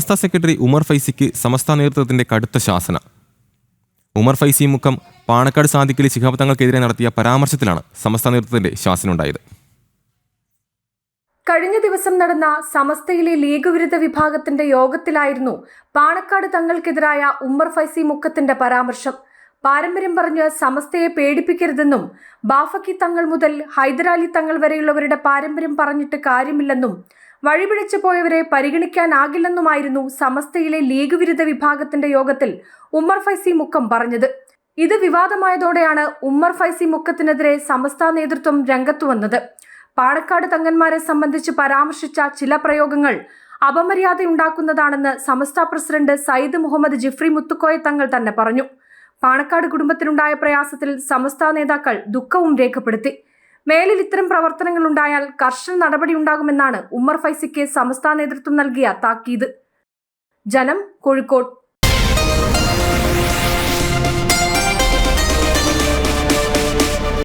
സമസ്ത secretary Umar ഫൈസിക്ക് സമസ്ത നേതൃത്വത്തിന്റെ കടുത്ത ശാസന. ഉമർ ഫൈസി മുഖം പാണക്കാട് സാദിഖലി ശിഹാബ് തങ്ങൾക്കെതിരെ നടത്തിയ പരാമർശത്തിലാണ് സമസ്ത നേതൃത്വത്തിന്റെ ശാസനുണ്ടായത് കഴിഞ്ഞ ദിവസം നടന്ന സമസ്തയിലെ ലീഗ് വിരുദ്ധ വിഭാഗത്തിന്റെ യോഗത്തിലായിരുന്നു പാണക്കാട് തങ്ങൾക്കെതിരായ ഉമ്മർ ഫൈസി മുക്കത്തിന്റെ പരാമർശം. പാരമ്പര്യം പറഞ്ഞ് സമസ്തയെ പേടിപ്പിക്കരുതെന്നും ബാഫക്കി തങ്ങൾ മുതൽ ഹൈദരാലി തങ്ങൾ വരെയുള്ളവരുടെ പാരമ്പര്യം പറഞ്ഞിട്ട് കാര്യമില്ലെന്നും വഴിപിഴച്ചു പോയവരെ പരിഗണിക്കാനാകില്ലെന്നുമായിരുന്നു സമസ്തയിലെ ലീഗ് വിരുദ്ധ വിഭാഗത്തിന്റെ യോഗത്തിൽ ഉമ്മർ ഫൈസി മുക്കം പറഞ്ഞത്. ഇത് വിവാദമായതോടെയാണ് ഉമ്മർ ഫൈസി മുക്കത്തിനെതിരെ സമസ്ത നേതൃത്വം രംഗത്തു വന്നത്. പാണക്കാട് തങ്ങന്മാരെ സംബന്ധിച്ച് പരാമർശിച്ച ചില പ്രയോഗങ്ങൾ അപമര്യാദയുണ്ടാക്കുന്നതാണെന്ന് സമസ്ത പ്രസിഡന്റ് സയ്യിദ് മുഹമ്മദ് ജിഫ്രി മുത്തുക്കോയ തങ്ങൾ തന്നെ പറഞ്ഞു. പാണക്കാട് കുടുംബത്തിനുണ്ടായ പ്രയാസത്തിൽ സമസ്ത നേതാക്കൾ ദുഃഖവും രേഖപ്പെടുത്തി. മേലിൽ ഇത്തരം പ്രവർത്തനങ്ങൾ ഉണ്ടായാൽ കർശന നടപടിയുണ്ടാകുമെന്നാണ് ഉമ്മർ ഫൈസിക്ക് സംസ്ഥാന നേതൃത്വം നൽകിയ താക്കീത്. ജനം കോഴിക്കോട്.